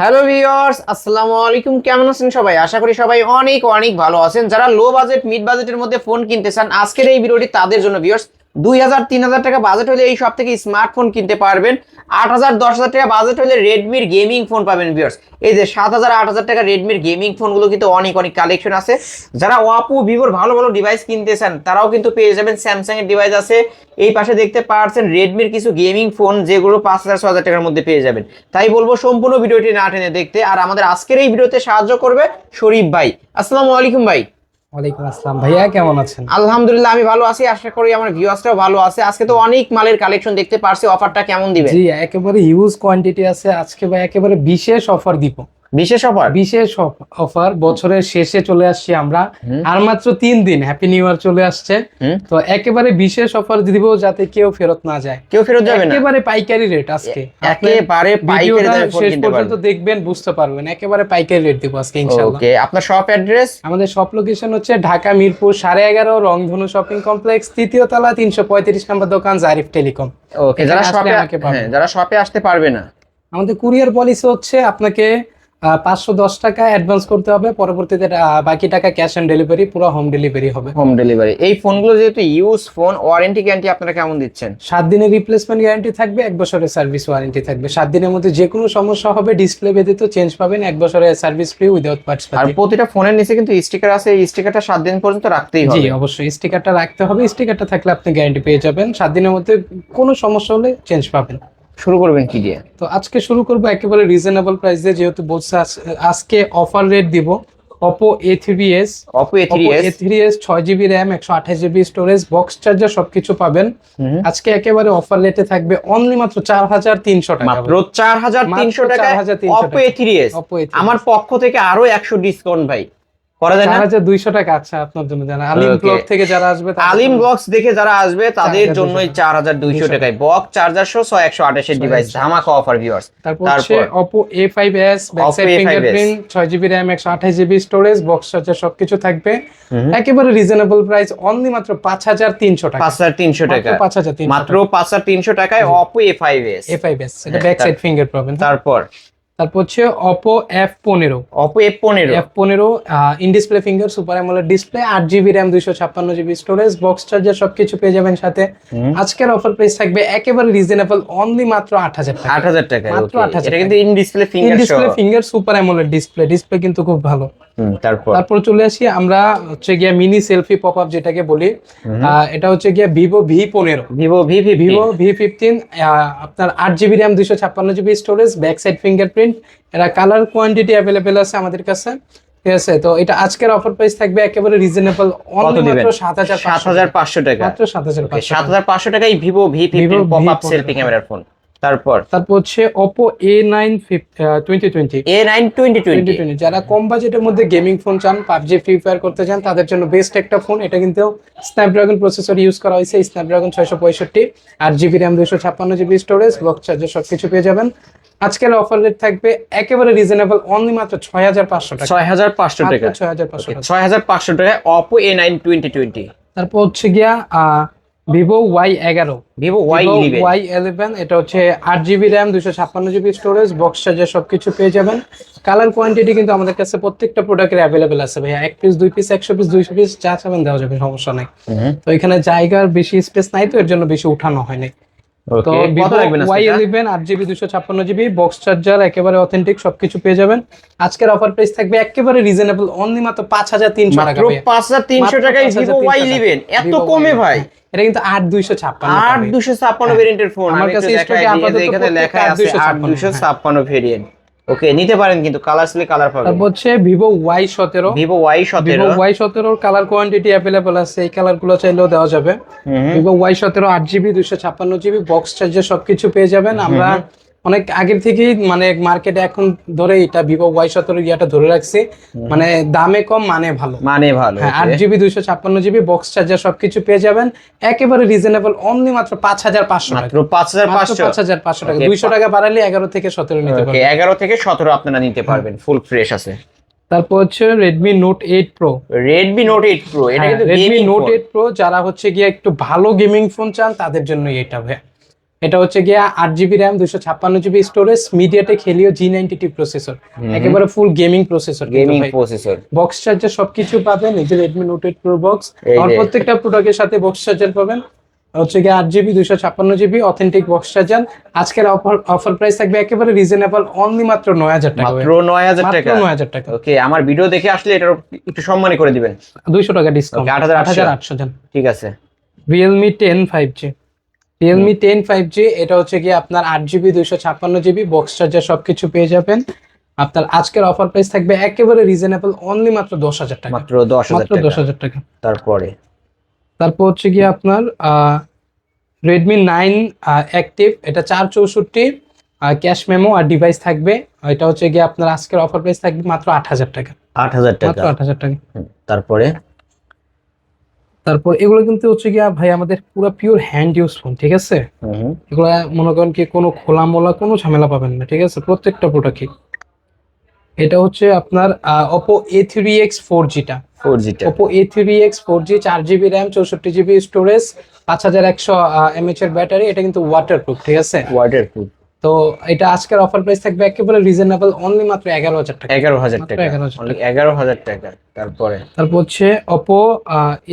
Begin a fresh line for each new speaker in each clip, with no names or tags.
Hello viewers আসসালামু আলাইকুম কেমন আছেন সবাই? আশা করি সবাই অনেক অনেক ভালো আছেন। যারা লো বাজেট মিড বাজেটের মধ্যে ফোন কিনতে চান, আজকের এই ভিডিওটি তাদের জন্য ভিউয়ার্স দুই হাজার, তিন হাজার টাকা বাজেট হলে এই সব থেকে স্মার্টফোন কিনতে পারবেন। আট হাজার, দশ হাজার টাকা বাজেট হলে রেডমির গেমিং ফোন পাবেন ভিউয়ার্স এই যে সাত হাজার, আট হাজার টাকা রেডমির গেমিং ফোনগুলো কিন্তু অনেক অনেক কালেকশন আছে। যারা ওয়াপো ভিভোর ভালো ভালো ডিভাইস কিনতে চান, তারাও কিন্তু পেয়ে যাবেন স্যামসাং এর ডিভাইস আছে। এই পাশে দেখতে পাচ্ছেন রেডমির কিছু গেমিং ফোন যেগুলো পাঁচ হাজার ছ হাজার টাকার মধ্যে পেয়ে যাবেন। তাই বলব, সম্পূর্ণ ভিডিওটি না টেনে দেখতে। আর আমাদের আজকের এই ভিডিওতে সাহায্য করবে শরীফ ভাই। আসসালামু আলাইকুম ভাই।
ওয়ালাইকুম আসসালাম। ভাইয়া কেমন আছেন?
আলহামদুলিল্লাহ আমি ভালো আছি। আশা করি আমার ভিউয়ার্সরাও ভালো আছে। আজকে তো অনেক মালের কালেকশন দেখতে পারছি। অফারটা কেমন দিবে?
জি একেবারে হিউজ কোয়ান্টিটি আছে। আজকে ভাই একেবারে বিশেষ অফার দিব।
বিশেষ অফার
বিশেষ অফার বছরের শেষে চলে আসছি আমরা। আর মাত্র তিন দিন হ্যাপি নিউ ইয়ার চলে আসছে। তো একেবারে বিশেষ অফার দিব যাতে কেউ ফেরত না যায়।
কেউ ফেরত যাবে না?
একেবারে পাইকারি রেট আজকে।
একেবারে পাইকারি ফোন
শেষ পর্যন্ত দেখবেন বুঝতে পারবেন। একেবারে পাইকারি রেট দিব আজকে ইনশাআল্লাহ।
ওকে আপনার শপ অ্যাড্রেস
আমাদের শপ লোকেশন হচ্ছে ঢাকা মিরপুর সাড়ে এগারো রংধনু শপিং কমপ্লেক্স তৃতীয় তলা তিনশো পঁয়ত্রিশ নম্বর দোকান জারিফ টেলিকম
ওকে যারা শপে। হ্যাঁ যারা শপে আসতে পারবে না।
আমাদের কুরিয়ার পলিসি হচ্ছে আপনাকে পাঁচশো দশ টাকা অ্যাডভান্স করতে হবে। পরবর্তীতে বাকি টাকা ক্যাশ অন ডেলিভারি পুরো হোম ডেলিভারি হবে।
হোম ডেলিভারি এই ফোনগুলো যেহেতু ইউজ ফোন ওয়ারেন্টি গ্যারান্টি আপনারা কেমন দিচ্ছেন?
সাত দিনের রিপ্লেসমেন্ট গ্যারান্টি থাকবে এক বছরের সার্ভিস ওয়ারেন্টি থাকবে। সাত দিনের মধ্যে যে কোনো সমস্যা হবে ডিসপ্লে ব্যতীত চেঞ্জ পাবেন এক বছরের সার্ভিস ফ্রি উইদাউট পার্টস
আর প্রতিটা ফোনের নিচে কিন্তু স্টিকার আছে এই স্টিকারটা সাত দিন পর্যন্ত রাখতেই হবে।
জি অবশ্যই। স্টিকারটা রাখতে হবে স্টিকারটা থাকলে আপনি গ্যারান্টি পেয়ে যাবেন। সাত দিনের মধ্যে কোনো সমস্যা হলে চেঞ্জ পাবেন।
শুরু করবেন কি দিয়ে?
তো আজকে শুরু করব একেবারে রিজনেবল প্রাইসে যেহেতু বলছে আজকে অফার রেট দিব Oppo A three S
Oppo A three S
three S ছয় জিবি র্যাম একশো আঠাশ জিবি স্টোরেজ বক্স চার্জার সবকিছু পাবেন। আজকে একেবারে অফার রেটে থাকবে অনলি মাত্র চার হাজার তিনশো টাকা
মাত্র চার হাজার তিনশো টাকা।
4,300
অপো এ থ্রি এস আমার পক্ষ থেকে আরও একশো ডিসকাউন্ট ভাই। করা যায় না?
হাজার দুইশো টাকা আচ্ছা আপনার জন্য জানা আলিম. ব্লগ থেকে যারা আসবে
আলিম বক্স দেখে যারা আসবে তাদের
4,200
জন্যই চার হাজার দুইশো
দুইশো
টাকায় বক্স চার্জার সহ ছয় একশো আঠাশের ডিভাইস
628
ধামাকা অফার ভিউয়ার্স
তারপর
Oppo A5s
ফিঙ্গারপ্রিন্ট ছয় জিবি র্যাম একশো আঠাশ জিবি স্টোরেজ বক্স চার্জার সবকিছু থাকবে। একেবারে রিজনেবল প্রাইস অনলি মাত্র পাঁচ হাজার তিনশো টাকা।
পাঁচ হাজার তিনশো টাকা। মাত্র পাঁচ হাজার তিনশো টাকায় এস
এ ফাইভ এটা
হ্যাঁ,
ব্যাক সাইড ফিঙ্গার পাবেন
তারপর
তারপর হচ্ছে অপো এফ পনেরো।
অপো এফ পনেরো।
এফ পনেরো in display finger super AMOLED display আট জিবি র্যাম দুইশো ছাপ্পান্ন জিবি স্টোরেজ বক্স চার্জার সবকিছু পেয়ে যাবেন সাথে। আজকের অফার প্রাইস থাকবে একেবারে রিজনেবল অনলি মাত্র আট হাজার টাকা।
আট হাজার টাকা
মাত্র 8,000
এটা কিন্তু in display
in display finger super AMOLED display display কিন্তু খুব ভালো।
তারপর?
তারপর চলে আসি আমরা হচ্ছে গিয়া মিনি সেলফি পপ আপ যেটাকে বলি। আহ, এটা হচ্ছে গিয়া ভিভো ভি পনেরো।
Vivo V
Vivo
Vivo
V fifteen আপনার আট জিবি র্যাম দুইশো ছাপ্পান্ন GB storage back side fingerprint এরা কালার কোয়ান্টিটি অ্যাভেলেবেল আছে আমাদের কাছে। ঠিক আছে? তো এটা আজকের অফার প্রাইস থাকবে একেবারে রিজনেবল অনলি মাত্র সাত হাজার
সাত হাজার পাঁচশো টাকা।
মাত্র সাত হাজার পাঁচশো
সাত হাজার পাঁচশো টাকায় Vivo V fifteen pop up selfie ক্যামেরার ফোন তারপর?
তারপর হচ্ছে twenty
A nine twenty twenty
যারা কম বাজেটের মধ্যে গেমিং ফোন চান পাবজি ফ্রি ফায়ার করতে চান তাদের জন্য বেস্ট একটা ফোন এটা কিন্তু স্ন্যাপড্রাগন প্রসেসর ইউজ করা হয়েছে জিবি র্যাম দুশো ছাপ্পান্ন জিবি স্টোরেজ বক্স চার্জার সবকিছু পেয়ে যাবেন। আজকের অফার রেট থাকবে একেবারে রিজনেবল অনলি মাত্র ছয় হাজার পাঁচশো টাকা।
ছয় হাজার পাঁচশো টাকা।
ছয় হাজার পাঁচশো টাকা।
ছয় হাজার পাঁচশো টাকায় Oppo A nine twenty twenty
তারপর হচ্ছে গিয়া ভিভো ওয়াই এগারো।
ভিভো ওয়াই
ওয়াই ইলেভেন এটা হচ্ছে আট জিবি র্যাম দুশো ছাপ্পান্ন জিবি স্টোরেজ বক্স চার্জার সবকিছু পেয়ে যাবেন। কালার কোয়ান্টিটি কিন্তু আমাদের কাছে প্রত্যেকটা প্রোডাক্টের অ্যাভেলেবেল আছে ভাইয়া। এক পিস দুই পিস একশো পিস দুইশো পিস যা চাবেন দেওয়া যাবে সমস্যা নাই। তো এখানে জায়গার বেশি স্পেস নাই তো এর জন্য বেশি উঠানো হয়নি তো
কত লাগবে
ওয়াই ইলেভেন আট জিবি দুশো ছাপ্পান্ন জিবি বক্স চার্জার একেবারে অথেন্টিক সবকিছু পেয়ে যাবেন। আজকের অফার প্রাইস থাকবে একেবারে রিজনেবল অনলি মাত্র পাঁচ হাজার তিনশো টাকা
পাঁচ হাজার তিনশো
মাত্র
টাকায় ভিভো ওয়াই ইলেভেন এত কমে ভাই।
এটা কিন্তু আট দুইশো ছাপ্পান্ন
আট দুশো ছাপ্পান্ন ভেরিয়েন্টের ফোন
আমার
আমার
কাছে
কাছে
stock এ আপাতত
এখানে লেখা আছে আট দুশো ছাপ্পান্ন ভেরিয়েন্ট ওকে নিতে পারেন কিন্তু কালার সিলে কালার পাবেন।
তারপর হচ্ছে ভিভো ওয়াই সতেরো।
ভিভো ওয়াই
ভিভো
সতেরো
ওয়াই সতেরোর কালার কোয়ান্টিটি অ্যাভেলেবল আছে এই কালারগুলো চাইলেও দেওয়া যাবে। ভিভো ওয়াই সতেরো আট জিবি দুশো ছাপ্পান্ন জিবি বক্স চার্জার সবকিছু পেয়ে যাবেন। আমরা অনেক আগের থেকেই মানে মার্কেটে এখন ধরে এটা ভিভো ওয়াই সতেরো ইয়াটা ধরে রাখছি। মানে দামে কম মানে ভালো।
মানে ভালো
হ্যাঁ আট জিবি দুইশো ছাপ্পান্ন জিবি বক্স চার্জার সবকিছু পেয়ে যাবেন। একেবারে রিজনেবল অনলি মাত্র পাঁচ হাজার পাঁচশো টাকা।
মাত্র পাঁচ হাজার পাঁচশো।
পাঁচ হাজার পাঁচশো টাকা। দুইশো টাকা বাড়ালে এগারো থেকে সতেরো নিতে পারবেন।
এগারো থেকে সতেরো আপনারা নিতে পারবেন ফুল ফ্রেশ আছে।
তারপর হচ্ছে Redmi Note eight Pro
Redmi Note eight Pro এটা কিন্তু
Redmi
gaming
Note eight Pro যারা হচ্ছে গিয়ে একটু ভালো গেমিং ফোন চান তাদের জন্য এটা ভাই এটা হচ্ছে গিয়া আট জিবি র্যাম দুশো ছাপ্পান্ন GB storage MediaTek Helio G ninety T processor একেবারে full gaming processor
gaming processor
box charger সবকিছু পাবেন এই যে Redmi Note eight Pro box আর। প্রত্যেকটা প্রোডাক্টের সাথে বক্স চার্জার পাবেন। হচ্ছে গিয়ে আট জিবি দুশো ছাপ্পান্ন জিবি অথেন্টিক বক্স চার্জার আজকের অফার অফার প্রাইস থাকবে একেবারে রিজনেবল অনলি মাত্র নয় হাজার টাকা
মাত্র নয় হাজার টাকা?
নয় হাজার টাকা।
ওকে আমার ভিডিও দেখে আসলে এটার একটু সম্মানই করে দিবেন।
দুইশো টাকা ডিসকাউন্ট আট
8,800
হাজার আটশো জান।
ঠিক আছে।
Realme ten five G Realme ten five G এটা হচ্ছে গিয়ে আপনার আট জিবি দুইশো ছাপ্পান্ন জিবি বক্স চার্জার সবকিছু পেয়ে যাবেন। আপনার আজকের অফার প্রাইস থাকবে একেবারে রিজনেবল অনলি মাত্র দশ হাজার টাকা।
মাত্র দশ
মাত্র দশ
টাকা
হাজার টাকা।
তারপরে?
তারপর হচ্ছে গিয়ে আপনার রেডমি নাইন অ্যাক্টিভ এটা চার চৌষট্টি ক্যাশ মেমো আর ডিভাইস থাকবে। এটা হচ্ছে গিয়ে আপনার আজকের অফার প্রাইস থাকবে মাত্র আট হাজার টাকা।
আট হাজার টাকা।
আট হাজার টাকা।
তারপরে?
তারপর এগুলো কিন্তু হচ্ছে গিয়া ভাই আমাদের পুরো পিওর হ্যান্ড ইউজ ফোন ঠিক আছে? এগুলো মনে করেন কি কোনো খোলা মোলা কোনো ঝামেলা পাবেন না ঠিক আছে? প্রত্যেকটা প্রোডাক্টই এটা হচ্ছে আপনার Oppo A three X four জিটা
four জিটা
Oppo A three X four G চার জিবি র্যাম চৌষট্টি জিবি স্টোরেজ পাঁচ হাজার একশো এমএচ এর ব্যাটারি এটা কিন্তু ওয়াটার প্রুফ ঠিক আছে?
ওয়াটার প্রুফ
তো এটা আজকের অফার প্রাইস থাকবে একেবারে রিজনেবল অনলি মাত্র এগারো হাজার টাকা।
এগারো হাজার টাকা।
11,000
এগারো হাজার টাকা। তারপরে?
তারপর হচ্ছে Oppo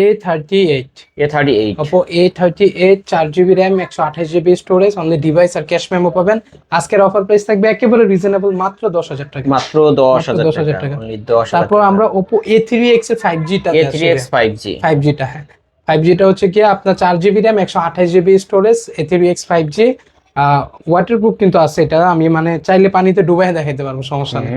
A thirty eight
A thirty eight
Oppo A thirty eight চার জিবি র্যাম একশো আঠাশ জিবি স্টোরেজ অনলি ডিভাইস আর ক্যাশ মেমো পাবেন। আজকের অফার প্রাইস থাকবে একেবারে রিজনেবল মাত্র দশ হাজার টাকা।
মাত্র দশ হাজার
10,000
টাকা।
টাকা। তারপর আমরা ওপো এ থ্রি এক্সের five জিটা
A three X five G
five জিটা হ্যাঁ। ফাইভ জিটা হচ্ছে কি আপনার চার জিবি র্যাম একশো আঠাশ GB storage A three X five G waterproof কিন্তু আছে এটা আমি মানে চাইলে পানিতে ডুবাই দেখাইতে পারব সমস্যা নেই।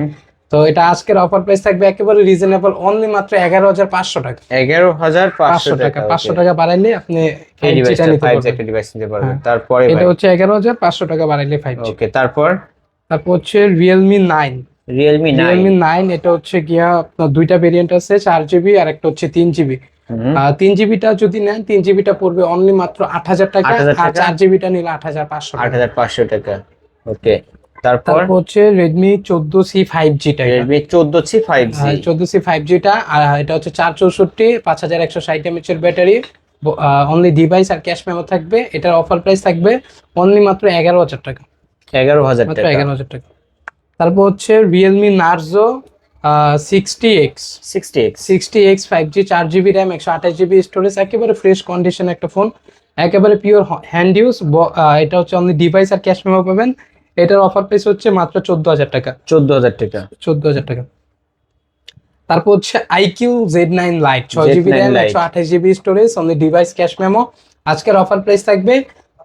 তো এটা আজকের অফার প্রাইস থাকবে একেবারে রিজনেবল অনলি মাত্র এগারো হাজার পাঁচশো টাকা।
এগারো হাজার
পাঁচশো টাকা পাঁচশো টাকা বাড়াইলে আপনি
এই
5G টা
ডিভাইসটা
নিতে
ফাইভ
পারবেন।
একটা ডিভাইস নিতে পারবেন।
হ্যাঁ।
তারপরে
এটা হচ্ছে এগারো হাজার পাঁচশো টাকা বাড়াইলে ফাইভ
ওকে তারপর?
তারপর হচ্ছে Realme nine
Realme nine
Realme nine এটা হচ্ছে গিয়া আপনার দুইটা ভেরিয়েন্ট আছে চার জিবি আর একটা হচ্ছে তিন জিবি তিন জিবিটা যদি নেন তিন জিবিটা পড়বে অনলি মাত্র আট হাজার টাকা আর চার জিবিটা নিলে আট হাজার পাঁচশো
আট হাজার পাঁচশো টাকা। ওকে তারপর?
হচ্ছে রেডমি চোদ্দ সি ফাইভ জিটা
রেডমি চোদ্দ সি ফাইভ জি
চোদ্দ সি ফাইভ জিটা আর এটা হচ্ছে চার চৌষট্টি পাঁচ হাজার একশো ষাট এমএচ এর ব্যাটারি অনলি ডিভাইস আর ক্যাশ মেমো থাকবে। এটার অফার প্রাইস থাকবে অনলি মাত্র এগারো হাজার টাকা।
এগারো হাজার টাকা।
এগারো হাজার টাকা। তারপর হচ্ছে Realme Narzo sixty X
sixty X
sixty X five G চার জিবি র্যাম একশো আঠাশ জিবি স্টোরেজ একেবারে ফ্রেশ কন্ডিশন একটা ফোন একেবারে পিওর হ্যান্ড ইউজ এটা হচ্ছে ডিভাইস আর ক্যাশ মেমো পাবেন। এটার অফার প্রাইস হচ্ছে মাত্র চোদ্দ হাজার টাকা।
চোদ্দ হাজার টাকা।
চোদ্দ হাজার টাকা। তারপর হচ্ছে আইকিউ জেড নাইন লাইট ছয় জিবি র্যাম একশো আঠাশ GB storage only device cash memo আজকের অফার প্রাইস থাকবে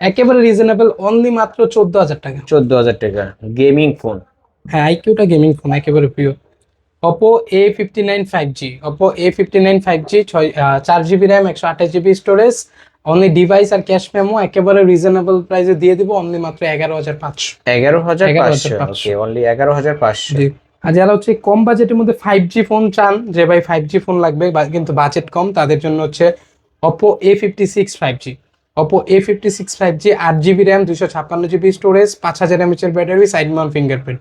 একেবারে রিজনেবল অনলি মাত্র চোদ্দ হাজার টাকা।
চোদ্দ হাজার টাকা। গেমিং ফোন
হ্যাঁ আইকিউটা গেমিং ফোন একেবারে প্রিয় Oppo A fifty nine five G Oppo A fifty nine five G ছয় চার জিবি র্যাম একশো আঠাশ জিবি স্টোরেজ অনলি ডিভাইস আর ক্যাশ মেমো একেবারে রিজনেবল প্রাইসে দিয়ে দিব অনলি মাত্র এগারো হাজার পাঁচশো।
এগারো হাজার
11,500
পাঁচশো অনলি এগারো হাজার পাঁচশো।
আর যারা হচ্ছে কম বাজেটের মধ্যে ফাইভ জি ফোন চান যে ভাই ফাইভ জি ফোন লাগবে বা- কিন্তু বাজেট কম তাদের জন্য হচ্ছে Oppo A fifty six five G Oppo A fifty six five G আট জিবি র্যাম দুশো ছাপ্পান্ন জিবি স্টোরেজ পাঁচ হাজার এমএচ এর battery side mount fingerprint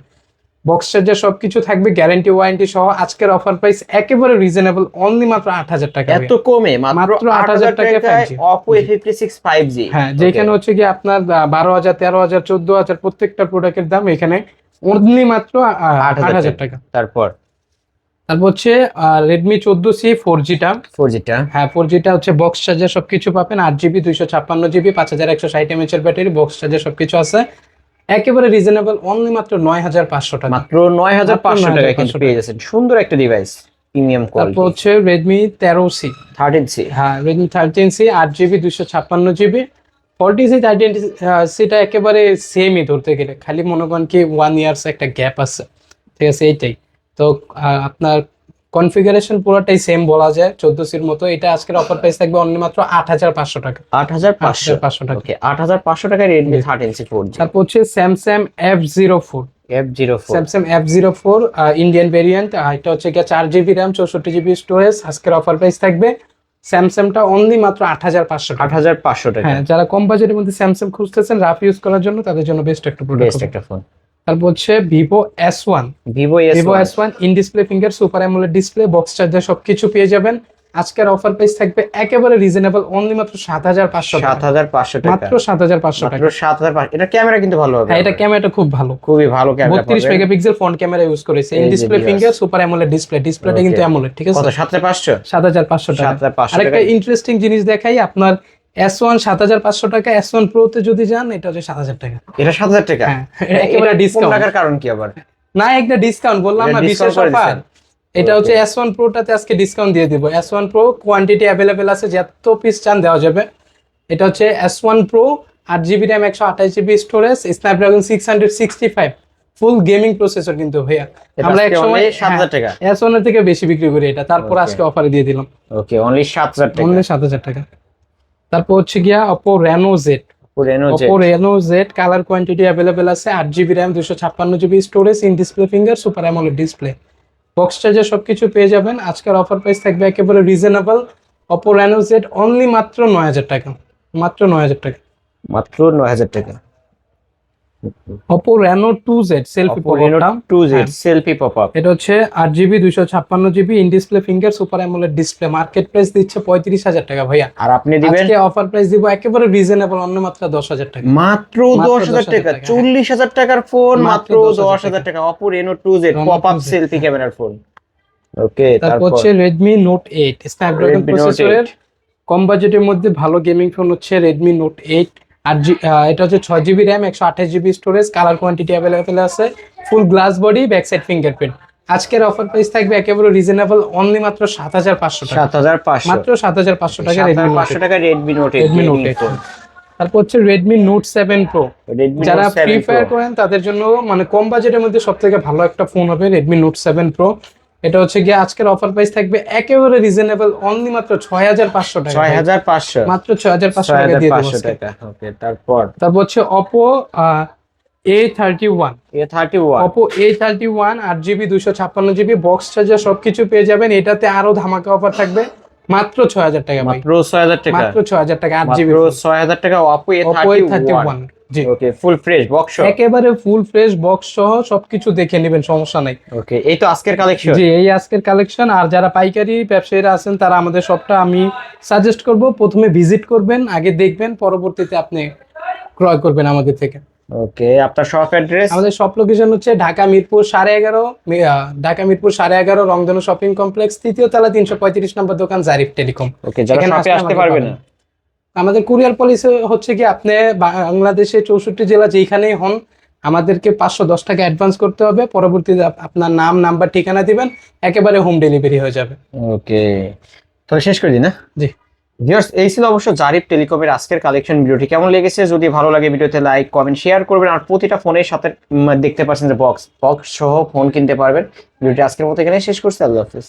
box charger সবকিছু থাকবে গ্যারান্টি ওয়ারেন্টি সহ আজকের অফার প্রাইস একেবারে রিজনেবল অনলি মাত্র আট হাজার টাকা।
এত কমে মাত্র
মাত্র
আট হাজার
8,000 টাকায়
টাকায়
5G
Oppo A fifty six five G
হ্যাঁ যেখানে হচ্ছে কি আপনার বারো হাজার তেরো হাজার চোদ্দ হাজার প্রত্যেকটা প্রোডাক্টের দাম এখানে অনলি মাত্র আট হাজার টাকা।
তারপর?
তারপর হচ্ছে রেডমি চোদ্দ সি ফোর জিটা
ফোর জিটা
হ্যাঁ ফোর জিটা হচ্ছে বক্স চার্জার সবকিছু পাবেন আট জিবি দুইশো ছাপ্পান্ন জিবি পাঁচ হাজার একশো ষাট এমএচ এর ব্যাটারি বক্স চার্জার সবকিছু আছে। একেবারে রিজনেবল অনলি মাত্র নয় হাজার পাঁচশো টাকা।
মাত্র নয় হাজার পাঁচশো টাকা কিন্তু পেয়ে যাচ্ছেন। সুন্দর একটা ডিভাইস প্রিমিয়াম
তারপর
কোয়ালিটি
হচ্ছে রেডমি তেরো সি
থার্টিন সি
হ্যাঁ রেডমি থার্টিন সি আট জিবি দুইশো ছাপ্পান্ন জিবি ফোরটি সি থার্টিন সিটা একেবারে সেমই ধরতে গেলে। খালি মনে করেন কি ওয়ান ইয়ার্স একটা গ্যাপ আছে। ঠিক আছে এইটাই। তো আপনার কনফিগারেশন পুরোটাই সেম বলা যায় চোদ্দ সির মতো। এটা আজকের অফার প্রাইস থাকবে অনলি মাত্র আট হাজার পাঁচশো টাকা।
আট হাজার পাঁচশো।
পাঁচশো টাকা।
ওকে আট হাজার পাঁচশো টাকায় Redmi thirteen C four G
তারপর হচ্ছে Samsung F zero four
F zero four
Samsung F zero four Indian variant এটা হচ্ছে গিয়ে চার জিবি র্যাম চৌষট্টি জিবি স্টোরেজ আজকের অফার প্রাইস থাকবে স্যামসাংটা অনলি মাত্র আট হাজার পাঁচশো টাকা।
আট হাজার পাঁচশো টাকা।
হ্যাঁ যারা কম বাজেটের মধ্যে স্যামসাং খুঁজতেছেন রাফ ইউজ করার জন্য তাদের জন্য বেস্ট একটা
বেস্ট
প্রোডাক্ট
একটা ফোন
তারপর হচ্ছে Vivo S one
Vivo
Vivo S one in display finger super AMOLED display box charger সবকিছু পেয়ে যাবেন। আজকের অফার প্রাইস থাকবে একেবারে রিজনেবল অনলি মাত্র সাত হাজার পাঁচশো
সাত হাজার পাঁচশো টাকা।
মাত্র সাত হাজার পাঁচশো টাকা।
সাত হাজার পাঁচশো। এটা ক্যামেরা কিন্তু ভালো হবে
হ্যাঁ এটা ক্যামেরাটা খুব ভালো।
খুবই ভালো ক্যামেরা
বত্রিশ মেগাপিক্সেল ফ্রন্ট ক্যামেরা ইউজ করেছে। In display. Finger super AMOLED display ডিসপ্লেটা কিন্তু. অ্যামোলেড ঠিক আছে?
সাত হাজার পাঁচশো?
সাত হাজার পাঁচশো টাকা। আরেকটা ইন্টারেস্টিং জিনিস দেখাই আপনার এস ওয়ান সাত হাজার পাঁচশো টাকা এস ওয়ান প্রো তে যদি যান এটা হচ্ছে সাত হাজার টাকা।
এটা সাত হাজার টাকা?
হ্যাঁ একেবারে ডিসকাউন্ট
টাকার কারণ কি আবার?
না একটা ডিসকাউন্ট বললাম না বিশেষ অফার। এটা হচ্ছে এস ওয়ান প্রোটাতে আজকে ডিসকাউন্ট দিয়ে দিব। S one Pro quantity available আছে যত পিস চান দেওয়া যাবে। এটা হচ্ছে এস ওয়ান প্রো আট জিবি র্যাম একশো আঠাশ GB storage Snapdragon six hundred sixty five full gaming processor কিন্তু ভাইয়া। আমরা এক সময়
only 7,000 টাকা।
এস ওয়ানের থেকে বেশি বিক্রি করি এটা তারপর আজকে অফারে দিয়ে দিলাম।
ওকে অনলি সাত হাজার টাকা।
অনলি সাত হাজার টাকা। তারপর হচ্ছে গিয়া Oppo Reno Z Oppo Reno Z colour quantity available আছে আট জিবি র্যাম দুশো ছাপ্পান্ন GB storage in display finger super AMOLED display box charger সবকিছু পেয়ে যাবেন। আজকের অফার প্রাইস থাকবে একেবারে reasonable Oppo Reno Z only মাত্র নয় হাজার টাকা। মাত্র নয় হাজার টাকা।
মাত্র নয় হাজার টাকা।
Oppo Reno two Z selfie
Reno 2Z
হ্যাঁ।
সেলফি পপ আপ
এটা হচ্ছে আট জিবি দুশো ছাপ্পান্ন GB in display finger super AMOLED display market price দিচ্ছে পঁয়ত্রিশ হাজার টাকা ভাইয়া।
আর আপনি দিবেন?
আজকে অফার প্রাইস দিব একেবারে রিজনেবল অন্য মাত্র দশ হাজার টাকা।
মাত্র দশ হাজার টাকা। চল্লিশ হাজার টাকার ফোন
মাত্র
মাত্র
10,000
দশ হাজার টাকা। Oppo Reno two Z pop up selfie ক্যামেরার ফোন ওকে
তারপর
তারপর।
হচ্ছে রেডমি নোট এইট স্ন্যাপড্রাগন প্রসেসরের কম বাজেটের মধ্যে ভালো গেমিং ফোন হচ্ছে রেডমি নোট এইট আর এটা হচ্ছে ছয় জিবি র্যাম একশো আঠাশ GB storage colour quantity available আছে full glass body back side fingerprint আজকের অফার প্রাইস থাকবে একেবারে রিজনেবল অনলি মাত্র সাত হাজার পাঁচশো টাকা।
সাত হাজার পাঁচশো।
মাত্র সাত হাজার পাঁচশো টাকা রেডমি
পাঁচশো টাকা রেডমি নোট
রেডমি নোট তারপর হচ্ছে রেডমি নোট সেভেন প্রো যারা ফ্রি ফায়ার করেন তাদের জন্য মানে কম বাজেটের মধ্যে সব থেকে ভালো একটা ফোন হবে রেডমি নোট সেভেন প্রো এটা হচ্ছে গিয়ে আজকের অফার প্রাইস থাকবে একেবারে রিজনেবল অনলি মাত্র 6500 টাকা।
6500
মাত্র
6500
টাকা দিয়ে দেবো
ওকে তারপর?
তারপর হচ্ছে Oppo A31 A31 Oppo A31 8GB 256GB box charger সবকিছু পেয়ে যাবেন। এটাতে আরও ধামাকা অফার থাকবে। মাত্র 6000 টাকা
মাত্র 6000 টাকা।
মাত্র 6000 টাকা 8GB
মাত্র 6000 টাকা Oppo
A31
okay full fresh box
একেবারে ফুল ফ্রেশ বক্স সহ সবকিছু দেখে নেবেন সমস্যা নাই।
ওকে এই তো আজকের কালেকশন
জি এই আজকের কালেকশন আর যারা পাইকারি ব্যবসায়ীরা আছেন তারা আমাদের শপটা আমি সাজেস্ট করব প্রথমে ভিজিট করবেন আগে দেখবেন পরবর্তীতে আপনি ক্রয় করবেন আমাদের থেকে।
ওকে আপনার শপ অ্যাড্রেস
আমাদের শপ লোকেশন হচ্ছে ঢাকা মিরপুর সাড়ে এগারো ঢাকা মিরপুর সাড়ে এগারো রংধনু শপিং কমপ্লেক্স তৃতীয় তলা তিনশো পঁয়ত্রিশ নম্বর দোকান জারিফ টেলিকম
ওকে যারা
এখানে
শপে আসতে
আমাদের
পারবে না?
আমাদের কুরিয়ার পলিসি হচ্ছে কি আপনি বাংলাদেশে চৌষট্টি জেলা যেখানেই হন আমাদেরকে পাঁচশো দশ টাকা অ্যাডভান্স করতে হবে। পরবর্তীতে আপনার নাম নাম্বার ঠিকানা দিবেন একেবারে হোম ডেলিভারি হয়ে যাবে।
ওকে। তাহলে শেষ করে দিই না?
জি।
ভিউয়ার্স এই ছিল অবশ্য জারিফ টেলিকমের আজকের কালেকশন ভিডিওটি কেমন লেগেছে? যদি ভালো লাগে ভিডিওতে লাইক কমেন্ট শেয়ার করবেন। আর প্রতিটা ফোনের সাথে দেখতে পাচ্ছেন যে বক্স বক্স সহ ফোন কিনতে পারবেন। ভিডিওটি আজকের মতো এখানে শেষ করছি। আল্লাহ হাফিজ।